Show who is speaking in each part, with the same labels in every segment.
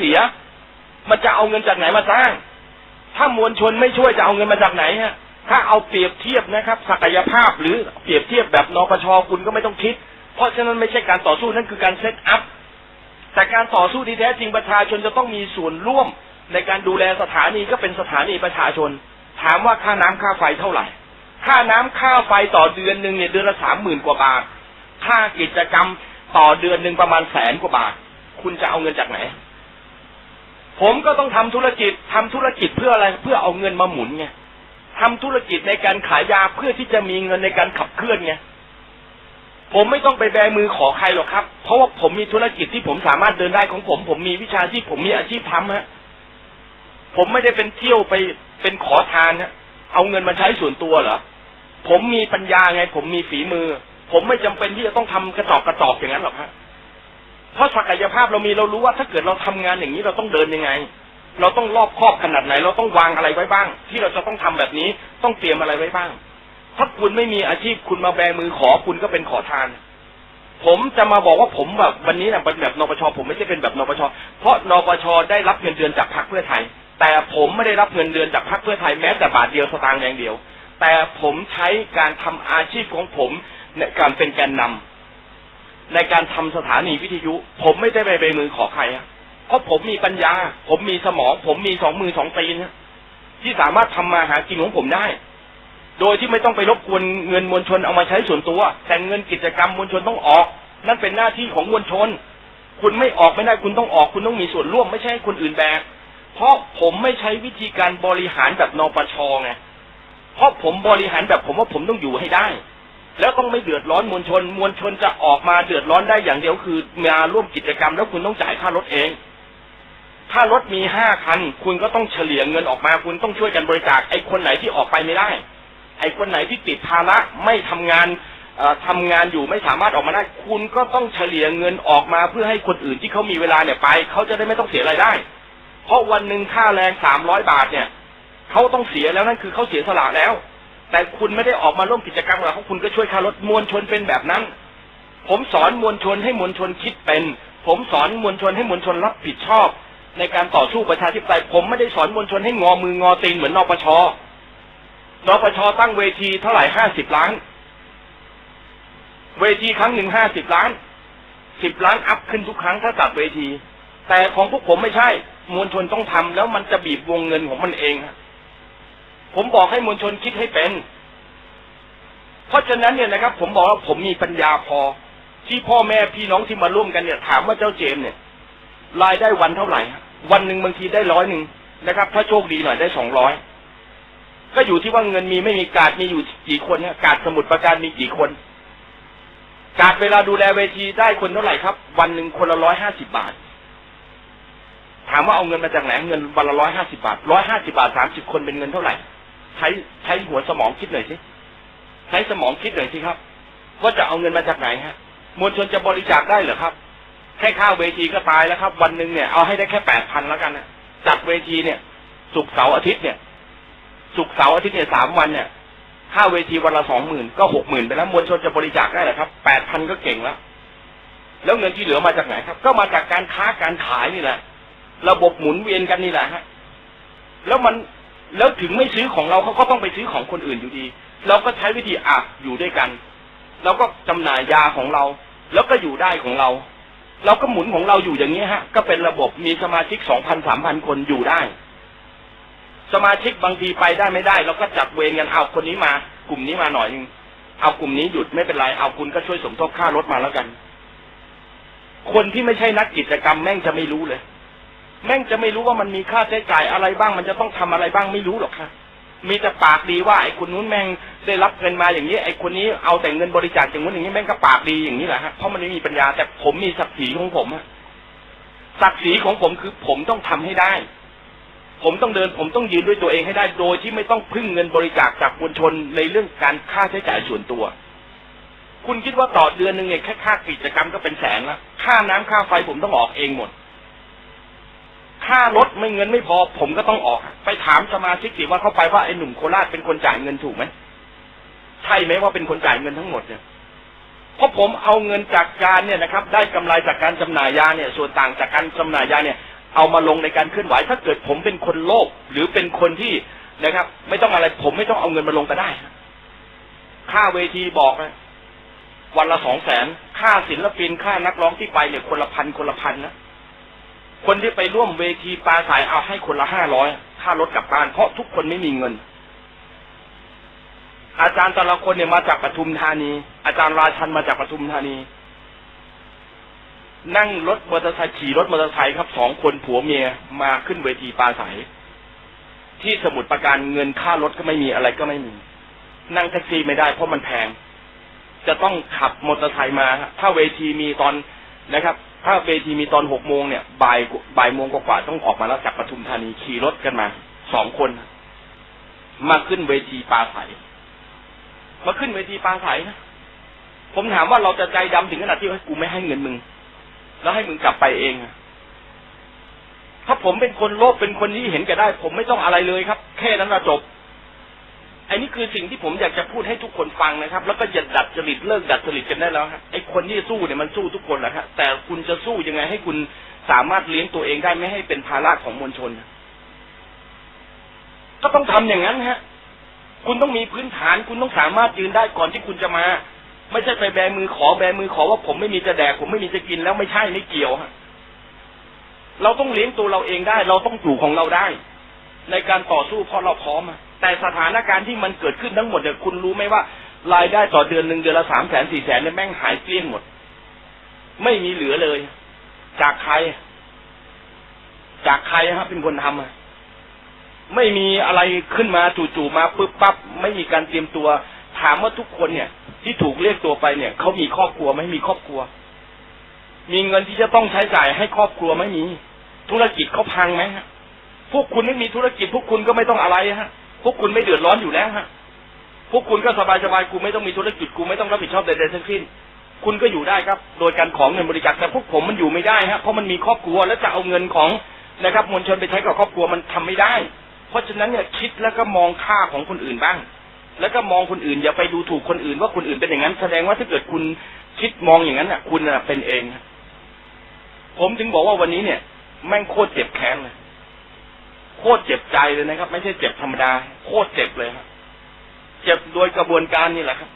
Speaker 1: เสีย มันจะเอาเงินจากไหนมาสร้าง ถ้ามวลชนไม่ช่วยจะเอาเงินมาจากไหนฮะ ถ้าเอาเปรียบเทียบนะครับ ศักยภาพหรือเปรียบเทียบแบบนปชคุณก็ไม่ต้องคิด เพราะฉะนั้นไม่ใช่การต่อสู้นั่นคือการเซตอัพแต่การต่อสู้ที่แท้จริงประชาชนจะต้องมีส่วนร่วมในการดูแลสถานีก็เป็นสถานีประชาชน ถามว่าค่าน้ำค่าไฟเท่าไหร่ ค่าน้ำค่าไฟต่อเดือนหนึ่งเนี่ยเดือนละสามหมื่นกว่าบาท ค่ากิจกรรมต่อเดือนหนึ่งประมาณแสนกว่าบาท คุณจะเอาเงินจากไหน ผมก็ต้องทำธุรกิจทำธุรกิจเพื่ออะไรเพื่อเอาเงินมาหมุนไงทำธุรกิจในการขายยาเพื่อที่จะมีเงินในการขับเคลื่อนไงผมไม่ต้องไปแบมือขอใครหรอกครับ เพราะว่าผมมีธุรกิจที่ผมสามารถเดินได้ของผม ผมมีวิชาที่ผมมีอาชีพทำฮะผมไม่ได้เป็นเที่ยวไปเป็นขอทานฮะเอาเงินมาใช้ส่วนตัวเหรอผมมีปัญญาไง ผมมีฝีมือ ผมไม่จำเป็นที่จะต้องทำกระจอกกระจอกอย่างนั้นหรอกฮะ เพราะศักยภาพเรามีเรารู้ว่าถ้าเกิดเราทำงานอย่างนี้เราต้องเดินยังไง เราต้องรอบครอบขนาดไหน เราต้องวางอะไรไว้บ้าง ที่เราจะต้องทำแบบนี้ต้องเตรียมอะไรไว้บ้าง ถ้าคุณไม่มีอาชีพคุณมาแบมือขอคุณก็เป็นขอทาน ผมจะมาบอกว่าผมแบบวันนี้นะเป็นแบบนปชผมไม่ใช่เป็นแบบนปชเพราะนปชได้รับเงินเดือนจากพรรคเพื่อไทย แต่ผมไม่ได้รับเงินเดือนจากพรรคเพื่อไทยแม้แต่บาทเดียวสตางค์แดงเดียว แต่ผมใช้การทำอาชีพของผมในการเป็นแกนนำ ในการทำสถานีวิทยุ ผมไม่ได้ไปไปมือขอใครอะเพราะผมมีปัญญา ผมมีสมอง ผมมีสองมือสองตีนะที่สามารถทำมาหากินของผมได้ โดยที่ไม่ต้องไปรบกวนเงินมวลชนเอามาใช้ส่วนตัว แต่เงินกิจกรรมมวลชนต้องออก นั่นเป็นหน้าที่ของมวลชน คุณไม่ออกไม่ได้คุณต้องออก คุณต้องมีส่วนร่วมไม่ใช่ให้คนอื่นแบกเพราะผมไม่ใช้วิธีการบริหารแบบนปชไงเพราะผมบริหารแบบผมว่าผมต้องอยู่ให้ได้ แล้วต้องไม่เดือดร้อนมวลชน มวลชนจะออกมาเดือดร้อนได้อย่างเดียวคือมาร่วมกิจกรรม แล้วคุณต้องจ่ายค่ารถเอง ถ้ารถมีห้าคัน คุณก็ต้องเฉลี่ยเงินออกมา คุณต้องช่วยกันบริจาคไอ้คนไหนที่ออกไปไม่ได้ ไอ้คนไหนที่ติดภาระไม่ทำงานเอ่อทำงานอยู่ไม่สามารถออกมาได้ คุณก็ต้องเฉลี่ยเงินออกมาเพื่อให้คนอื่นที่เขามีเวลาเนี่ยไปเขาจะได้ไม่ต้องเสียรายได้ เพราะวันหนึ่งค่าแรงสามร้อยบาทเนี่ยเขาต้องเสียแล้วนั่นคือเขาเสียสละแล้ว แต่คุณไม่ได้ออกมาร่วมกิจกรรมหรอกเพราะคุณก็ช่วยค่ารถมวลชนเป็นแบบนั้น ผมสอนมวลชนให้มวลชนคิดเป็น ผมสอนมวลชนให้มวลชนรับผิดชอบ ในการต่อสู้ประชาธิปไตยผมไม่ได้สอนมวลชนให้งอมืองอตีนเหมือนนปชนปชตั้งเวทีเท่าไหร่ห้าสิบล้าน เวทีครั้งหนึ่งห้าสิบล้านสิบล้านอัพขึ้นทุกครั้งถ้าจัดเวที แต่ของพวกผมไม่ใช่ มวลชนต้องทำแล้วมันจะบีบวงเงินของมันเองฮะ ผมบอกให้มวลชนคิดให้เป็น เพราะฉะนั้นเนี่ยนะครับ ผมบอกว่าผมมีปัญญาพอ ที่พ่อแม่พี่น้องที่มาร่วมกันเนี่ย ถามว่าเจ้าเจมส์เนี่ยรายได้วันเท่าไหร่ วันหนึ่งบางทีได้ร้อยหนึ่งนะครับ ถ้าโชคดีหน่อยได้สองร้อยก็อยู่ที่ว่าเงินมีไม่มีการดมีอยู่กี่คนฮะการดสมุดประการมีกี่คน การดเวลาดูแลเวทีได้คนเท่าไหร่ครับ วันหนึ่งคนละร้อยห้าสิบาท ถามว่าเอาเงินมาจากไหนเงินวันละร้อยห้าสิบาทร้อยห้าสิบาทสามสิบคนเป็นเงินเท่าไหร่ ใช้ใช้หัวสมองคิดหน่อยสิใช้สมองคิดหน่อยสิครับ ว่าจะเอาเงินมาจากไหนฮะ มวลชนจะบริจาคได้เหรอครับ แค่ค่าเวทีก็ตายแล้วครับ วันหนึ่งเนี่ยเอาให้ได้แค่แปดพันแล้วกันนะจัดเวทีเนี่ยศุกเสาร์อาทิตย์เนี่ยศุกเสาร์อาทิตย์เนี่ยสามวันเนี่ยค่าเวทีวันละสองหมื่นก็หกหมื่นไปแล้วมวลชนจะบริจาคได้เหรอครับแปดพันก็เก่งแล้วแล้วเงินที่เหลือมาจากไหนครับ ก็มาจากการค้าการขายนี่แหละ ระบบหมุนเวียนกันนี่แหละฮะ แล้วมัน แล้วถึงไม่ซื้อของเราเขาก็ต้องไปซื้อของคนอื่นอยู่ดี เราก็ใช้วิธีอะอยู่ด้วยกันเราก็จำหน่ายยาของเรา แล้วก็อยู่ได้ของเรา เราก็หมุนของเราอยู่อย่างนี้ฮะ ก็เป็นระบบมีสมาชิกสองพันสามพันคนอยู่ได้ สมาชิกบางทีไปได้ไม่ได้ เราก็จัดเวรกันเอาคนนี้มา กลุ่มนี้มาหน่อยนึงเอากลุ่มนี้หยุดไม่เป็นไรเอาคุณก็ช่วยสมทบค่ารถมาแล้วกัน คนที่ไม่ใช่นักกิจกรรมแม่งจะไม่รู้เลย แม่งจะไม่รู้ว่ามันมีค่าใช้จ่ายอะไรบ้าง มันจะต้องทำอะไรบ้างไม่รู้หรอกค่ะ มีแต่ปากดีว่าไอ้คนนู้นแม่งได้รับเงินมาอย่างนี้ ไอ้คนนี้เอาแต่เงินบริจาคอย่างนู้นอย่างนี้แม่งก็ปากดีอย่างนี้แหละฮะเพราะมันไม่มีปัญญาแต่ผมมีศักดิ์ศรีของผมศักดิ์ศรีของผมคือผมต้องทำให้ได้ ผมต้องเดิน ผมต้องยืนด้วยตัวเองให้ได้โดยที่ไม่ต้องพึ่งเงินบริจาคจากมวลชนในเรื่องการค่าใช้จ่ายส่วนตัวคุณคิดว่าต่อเดือนหนึ่งเนี่ยแค่ค่ากิจกรรมก็เป็นแสนละค่าน้ำค่าไฟผมต้องออกเองหมด ค่ารถไม่เงินไม่พอ ผมก็ต้องออก ไปถามสมาชิกสิว่าเข้าไปว่าไอ้หนุ่มโคราชเป็นคนจ่ายเงินถูกไหมใช่ไหมว่าเป็นคนจ่ายเงินทั้งหมดเนี่ยเพราะผมเอาเงินจากการเนี่ยนะครับ ได้กำไรจากการจำหน่ายยาเนี่ย ส่วนต่างจากการจำหน่ายยาเนี่ย เอามาลงในการเคลื่อนไหว ถ้าเกิดผมเป็นคนโลภหรือเป็นคนที่นะครับ ไม่ต้องอะไร ผมไม่ต้องเอาเงินมาลงก็ได้ค่าเวทีบอกนะวันละสองแสนค่าศิลปินค่านักร้องที่ไปเนี่ยคนละพันคนละพันนะ คนที่ไปร่วมเวทีปลาสายเอาให้คนละห้าร้อยค่ารถกลับบ้านเพราะทุกคนไม่มีเงิน อาจารย์แต่ละคนเนี่ยมาจากปทุมธานี อาจารย์ราชันมาจากปทุมธานี นั่งรถมอเตอร์ไซค์ขี่รถมอเตอร์ไซค์ครับสองคนผัวเมียมาขึ้นเวทีปลาใสที่สมุทรปราการเงินค่ารถก็ไม่มีอะไรก็ไม่มี นั่งแท็กซี่ไม่ได้เพราะมันแพง จะต้องขับมอเตอร์ไซค์มา ถ้าเวทีมีตอนนะครับ ถ้าเวทีมีตอนหกโมงเนี่ยบ่ายบ่ายโมงกว่าต้องออกมาแล้วจากปทุมธานีขี่รถกันมาสองคน มาขึ้นเวทีปลาใสมาขึ้นเวทีปลาใสนะผมถามว่าเราจะใจดำถึงขนาดที่ว่ากูไม่ให้เงินมึง แล้วให้มึงกลับไปเองถ้าผมเป็นคนโลภเป็นคนที่เห็นแก่ได้ ผมไม่ต้องอะไรเลยครับ แค่นั้นละจบ อันนี้คือสิ่งที่ผมอยากจะพูดให้ทุกคนฟังนะครับ แล้วก็อย่าดัดจริตเลิกดัดจริตกันได้แล้วฮะไอ้คนที่สู้เนี่ยมันสู้ทุกคนแหละฮะแต่คุณจะสู้ยังไงให้คุณสามารถเลี้ยงตัวเองได้ไม่ให้เป็นภาระของมวลชน ก็ต้องทำอย่างนั้นฮะ คุณต้องมีพื้นฐาน คุณต้องสามารถยืนได้ก่อนที่คุณจะมา ไม่ใช่ไปแบมือขอแบมือขอว่าผมไม่มีจะแดกผมไม่มีจะกินแล้วไม่ใช่ไม่เกี่ยวฮะเราต้องเลี้ยงตัวเราเองได้ เราต้องอยู่ของเราได้ ในการต่อสู้เพราะเราพร้อมอะ แต่สถานการณ์ที่มันเกิดขึ้นทั้งหมดเนี่ยคุณรู้ไหมว่ารายได้ต่อเดือนหนึ่งเดือนละสามแสนสี่แสนเนี่ยแม่งหายเกลี้ยงหมด ไม่มีเหลือเลย จากใคร จากใครครับเป็นคนทำอะไม่มีอะไรขึ้นมาจู่ๆมาปึ๊บปั๊บไม่มีการเตรียมตัว ถามว่าทุกคนเนี่ย ที่ถูกเรียกตัวไปเนี่ยเขามีครอบครัวไหม่มีครอบครัว มีเงินที่จะต้องใช้จ่ายให้ครอบครัวไหม่มี ธุรกิจเขาพังไหมฮะพวกคุณไม่มีธุรกิจพวกคุณก็ไม่ต้องอะไรฮะ พวกคุณไม่เดือดร้อนอยู่แล้วฮะพวกคุณก็สบายสบายๆกูไม่ต้องมีธุรกิจกูไม่ต้องรับผิดชอบใดๆทั้งสิ้น คุณก็อยู่ได้ครับ โดยการของเงินบริจาคแต่พวกผมมันอยู่ไม่ได้ฮะเพราะมันมีครอบครัวแล้วจะเอาเงินของนะครับมวลชนไปใช้กับครอบครัวมันทำไม่ได้ เพราะฉะนั้นเนี่ยคิดแล้วก็มองค่าของคนอื่นบ้าง แล้วก็มองคนอื่นอย่าไปดูถูกคนอื่น ว่าคนอื่นเป็นอย่างนั้น แสดงว่าถ้าเกิดคุณคิดมองอย่างนั้นน่ะ คุณเป็นเอง ผมถึงบอกว่าวันนี้เนี่ย แม่งโคตรเจ็บแค้นเลย โคตรเจ็บใจเลยนะครับ ไม่ใช่เจ็บธรรมดา โคตรเจ็บเลยครับเจ็บโดยกระบวนการนี่แหละครับ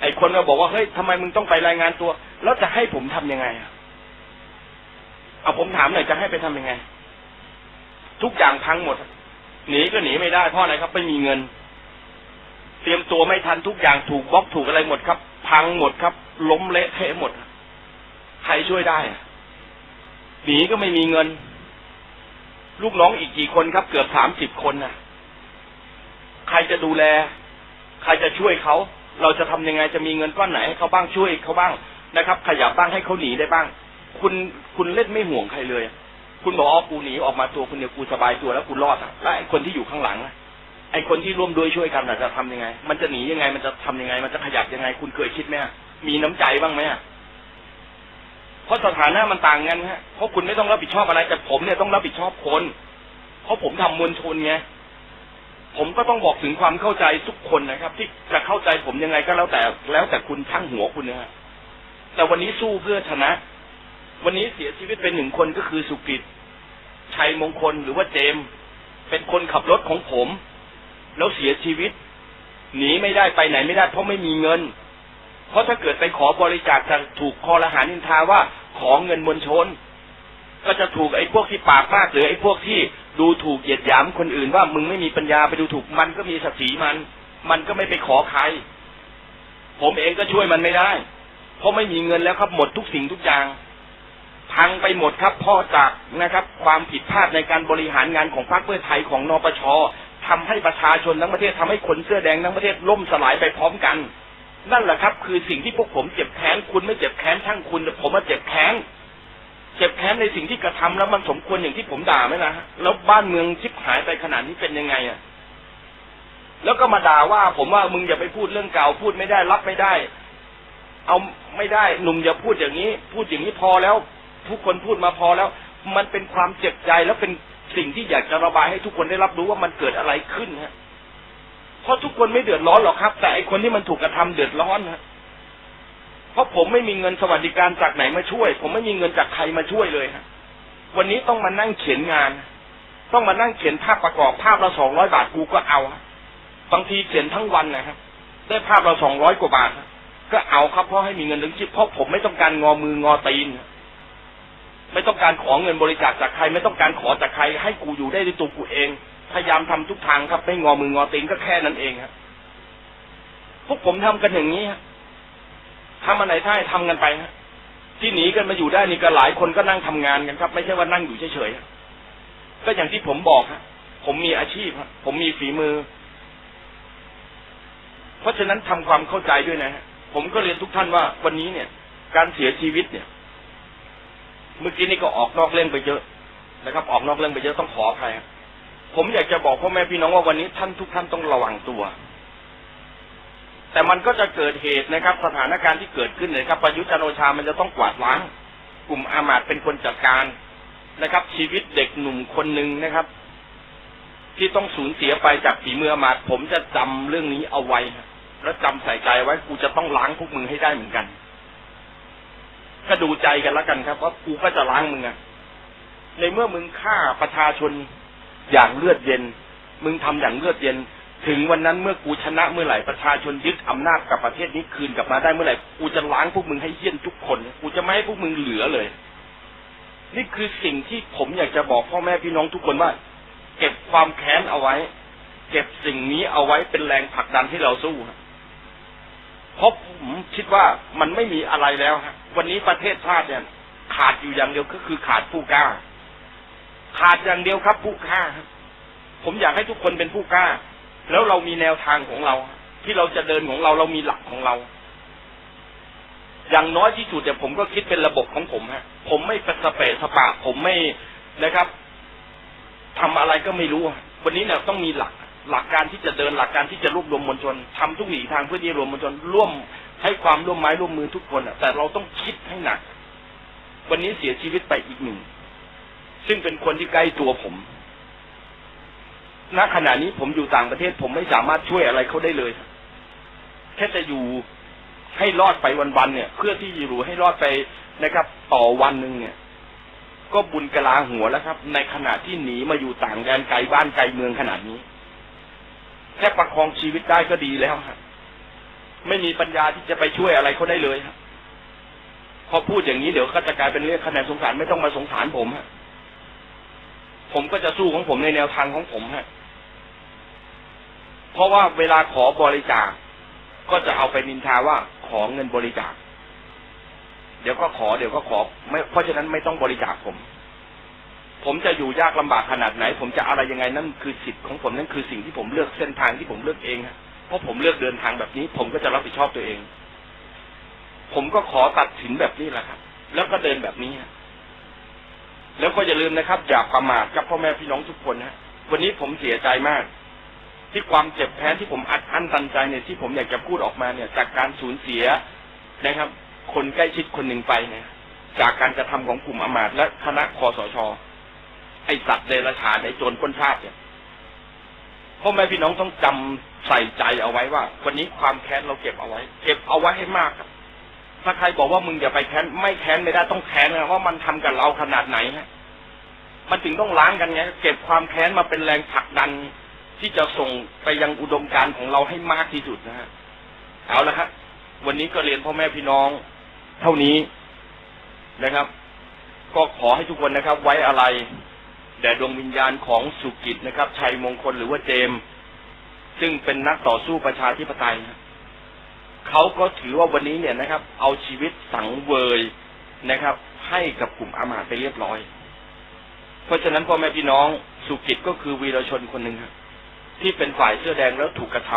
Speaker 1: ไอ้คนก็บอกว่าเฮ้ยทำไมมึงต้องไปรายงานตัว แล้วจะให้ผมทำยังไงอะเอาผมถามหน่อยจะให้ไปทำยังไง ทุกอย่างพังหมดหนีก็หนีไม่ได้เพราะอะไรครับไม่มีเงิน เตรียมตัวไม่ทันทุกอย่างถูกบล็อกถูกอะไรหมดครับ พังหมดครับ ล้มเละเทะหมด ใครช่วยได้อะหนีก็ไม่มีเงิน ลูกน้องอีกกี่คนครับ เกือบสามสิบคนน่ะใครจะดูแล ใครจะช่วยเขาเราจะทำยังไงจะมีเงินก้อนไหนให้เขาบ้างช่วยเขาบ้างนะครับ ขยับบ้างให้เขาหนีได้บ้าง คุณคุณเล่นไม่ห่วงใครเลย คุณบอกอ๋อกูหนีออกมาตัวคนเดียวกูสบายตัวแล้วกูรอดอะแล้วไอ้คนที่อยู่ข้างหลังไอ้คนที่ร่วมด้วยช่วยกันน่ะจะทำยังไง มันจะหนียังไง มันจะทำยังไง มันจะขยับยังไง คุณเคยคิดไหมมีน้ำใจบ้างไหมอะ เพราะสถานะมันต่างกันฮะเพราะคุณไม่ต้องรับผิดชอบอะไร แต่ผมเนี่ยต้องรับผิดชอบคน เพราะผมทำมวลชนไงผมก็ต้องบอกถึงความเข้าใจทุกคนนะครับ ที่จะเข้าใจผมยังไงก็แล้วแต่ แล้วแต่คุณทั้งหัวคุณนะฮะแต่วันนี้สู้เพื่อชนะ วันนี้เสียชีวิตเป็นหนึ่งคนก็คือสุกิตชัยมงคลหรือว่าเจม เป็นคนขับรถของผม แล้วเสียชีวิต หนีไม่ได้ไปไหนไม่ได้เพราะไม่มีเงิน เพราะถ้าเกิดไปขอบริจาคจะถูกคอรหานินทาว่าขอเงินมวลชน ก็จะถูกไอ้พวกที่ปากมากหรือไอ้พวกที่ดูถูกเหยียดหยามคนอื่นว่ามึงไม่มีปัญญาไปดูถูกมันก็มีศักดิ์ศรีมัน มันก็ไม่ไปขอใคร ผมเองก็ช่วยมันไม่ได้ เพราะไม่มีเงินแล้วครับหมดทุกสิ่งทุกอย่างพังไปหมดครับพราะจากนะครับ ความผิดพลาดในการบริหารงานของพรรคเพื่อไทยของนปชทำให้ประชาชนทั้งประเทศทำให้คนเสื้อแดงทั้งประเทศล่มสลายไปพร้อมกัน นั่นแหละครับ คือสิ่งที่พวกผมเจ็บแค้นคุณไม่เจ็บแค้นช่างคุณแต่ผมมาเจ็บแค้นเจ็บแค้นในสิ่งที่กระทำแล้วมันสมควรอย่างที่ผมด่าไหมล่ะฮะแล้วบ้านเมืองชิบหายไปขนาดนี้เป็นยังไงอะแล้วก็มาด่าว่า ผมว่ามึงอย่าไปพูดเรื่องเก่าพูดไม่ได้รับไม่ได้ เอาไม่ได้หนุ่มอย่าพูดอย่างนี้ พูดอย่างนี้พอแล้ว ทุกคนพูดมาพอแล้ว มันเป็นความเจ็บใจแล้วเป็นสิ่งที่อยากจะระบายให้ทุกคนได้รับรู้ว่ามันเกิดอะไรขึ้นฮะ เพราะทุกคนไม่เดือดร้อนหรอกครับ แต่ไอคนที่มันถูกกระทำเดือดร้อนฮะเพราะผมไม่มีเงินสวัสดิการจากไหนมาช่วย ผมไม่มีเงินจากใครมาช่วยเลยฮะวันนี้ต้องมานั่งเขียนงาน ต้องมานั่งเขียนภาพประกอบภาพละสองร้อยบาทกูก็เอาบางทีเขียนทั้งวันนะครับได้ภาพเราสองร้อยกว่าบาทก็เอาครับเพราะให้มีเงินถึงชีพเพราะผมไม่ต้องการงอมืองอตีนไม่ต้องการขอเงินบริจาคจากใคร ไม่ต้องการขอจากใคร ให้กูอยู่ได้ด้วยตัวกูเอง พยายามทำทุกทางครับ ไม่งอมืองอตีนก็แค่นั้นเองครับพวกผมทำกันอย่างนี้ฮะทำอันไหนท่ายทำกันไปฮะที่หนีกันมาอยู่ได้นี่ก็หลายคนก็นั่งทำงานกันครับ ไม่ใช่ว่านั่งอยู่เฉยๆก็อย่างที่ผมบอกฮะผมมีอาชีพฮะผมมีฝีมือ เพราะฉะนั้นทำความเข้าใจด้วยนะฮะผมก็เรียนทุกท่านว่าวันนี้เนี่ย การเสียชีวิตเนี่ย เมื่อกี้นี่ก็ออกนอกเรื่องไปเยอะนะครับ ออกนอกเรื่องไปเยอะต้องขออภัยครับ ผมอยากจะบอกพ่อแม่พี่น้องว่าวันนี้ท่านทุกท่านต้องระวังตัว แต่มันก็จะเกิดเหตุนะครับ สถานการณ์ที่เกิดขึ้นเลยครับประยุทธ์จันโอชามันจะต้องกวาดล้าง กลุ่มอามาตเป็นคนจัดการนะครับ ชีวิตเด็กหนุ่มคนหนึ่งนะครับ ที่ต้องสูญเสียไปจากฝีมืออามาตผมจะจำเรื่องนี้เอาไว้ แล้วจำใส่ใจไว้กูจะต้องล้างพวกมึงให้ได้เหมือนกัน ก็ดูใจกันแล้วกันครับว่ากูก็จะล้างมึงอะในเมื่อมึงฆ่าประชาชน อย่างเลือดเย็น มึงทำอย่างเลือดเย็น ถึงวันนั้นเมื่อกูชนะเมื่อไหร่ประชาชนยึดอำนาจกับประเทศนี้คืนกลับมาได้เมื่อไหร่กูจะล้างพวกมึงให้เหี้ยนทุกคนกูจะไม่ให้พวกมึงเหลือเลย นี่คือสิ่งที่ผมอยากจะบอกพ่อแม่พี่น้องทุกคนว่า เก็บความแค้นเอาไว้ เก็บสิ่งนี้เอาไว้เป็นแรงผลักดันที่เราสู้เพราะผมคิดว่ามันไม่มีอะไรแล้วฮะวันนี้ประเทศชาติเนี่ยขาดอยู่อย่างเดียวก็คือขาดผู้กล้า ขาดอย่างเดียวครับผู้กล้าครับผมอยากให้ทุกคนเป็นผู้กล้า แล้วเรามีแนวทางของเรา ที่เราจะเดินของเราเรามีหลักของเรา อย่างน้อยที่สุดเนี่ยผมก็คิดเป็นระบบของผมฮะ ผมไม่สเปสปะผมไม่นะครับทำอะไรก็ไม่รู้ วันนี้เนี่ยต้องมีหลัก หลักการที่จะเดินหลักการที่จะรวบรวมมวลชนทำทุกวิถีทางเพื่อที่รวมมวลชนร่วมให้ความร่วมไม้ร่วมมือทุกคนอะแต่เราต้องคิดให้หนัก วันนี้เสียชีวิตไปอีกหนึ่ง ซึ่งเป็นคนที่ใกล้ตัวผมณขณะนี้ผมอยู่ต่างประเทศ ผมไม่สามารถช่วยอะไรเขาได้เลย แค่จะอยู่ให้รอดไปวันๆเนี่ย เพื่อที่จะอยู่ให้รอดไปนะครับ ต่อวันหนึ่งเนี่ย ก็บุญกะลาหัวแล้วครับ ในขณะที่หนีมาอยู่ต่างแดนไกลบ้านไกลเมืองขนาดนี้แค่ประคองชีวิตได้ก็ดีแล้วครับไม่มีปัญญาที่จะไปช่วยอะไรเขาได้เลยครับพอพูดอย่างนี้เดี๋ยวก็จะกลายเป็นเรื่องคะแนนสงสารไม่ต้องมาสงสารผมฮะ ผมก็จะสู้ของผมในแนวทางของผมฮะเพราะว่าเวลาขอบริจาคก็จะเอาไปนินทาว่าขอเงินบริจาค เดี๋ยวก็ขอเดี๋ยวก็ขอไม่เพราะฉะนั้นไม่ต้องบริจาคผม ผมจะอยู่ยากลำบากขนาดไหน ผมจะอะไรยังไงนั่นคือสิทธิ์ของผมนั่นคือสิ่งที่ผมเลือกเส้นทางที่ผมเลือกเองฮะเพราะผมเลือกเดินทางแบบนี้ ผมก็จะรับผิดชอบตัวเอง ผมก็ขอตัดสินแบบนี้แหละครับ แล้วก็เดินแบบนี้ฮะ แล้วก็อย่าลืมนะครับ อย่าประมาทกับพ่อแม่พี่น้องทุกคนฮะวันนี้ผมเสียใจมาก ที่ความเจ็บแพ้ที่ผมอัดอั้นตันใจเนี่ยที่ผมอยากจะพูดออกมาเนี่ย จากการสูญเสียนะครับ คนใกล้ชิดคนหนึ่งไปเนี่ย จากการกระทำของกลุ่มอำมาตและคณะคอสชไอสัตว์เดรัจฉานไอโจรปล้นชาติเนี่ยพ่อแม่พี่น้องต้องจำใส่ใจเอาไว้ว่า วันนี้ความแค้นเราเก็บเอาไว้ เก็บเอาไว้ให้มากครับ ถ้าใครบอกว่ามึงอย่าไปแค้นไม่แค้นไม่ได้ต้องแค้นนะเพรามันทำกับเราขนาดไหนฮะมันถึงต้องล้างกันไงเก็บความแค้นมาเป็นแรงผลักดันที่จะส่งไปยังอุดมการณ์ของเราให้มากที่สุดนะฮะเอาละครับวันนี้ก็เรียนพ่อแม่พี่น้อง เท่านี้นะครับ ก็ขอให้ทุกคนนะครับ ไว้อะไรแด่ดวงวิญญาณของสุกิจนะครับ ชัยมงคลหรือว่าเจม ซึ่งเป็นนักต่อสู้ประชาธิปไตยนะ เขาก็ถือว่าวันนี้เนี่ยนะครับ เอาชีวิตสังเวยนะครับ ให้กับกลุ่มอามาตไปเรียบร้อย เพราะฉะนั้นพ่อแม่พี่น้องสุกิจก็คือวีรชนคนหนึ่งครับที่เป็นฝ่ายเสื้อแดงแล้วถูกกระท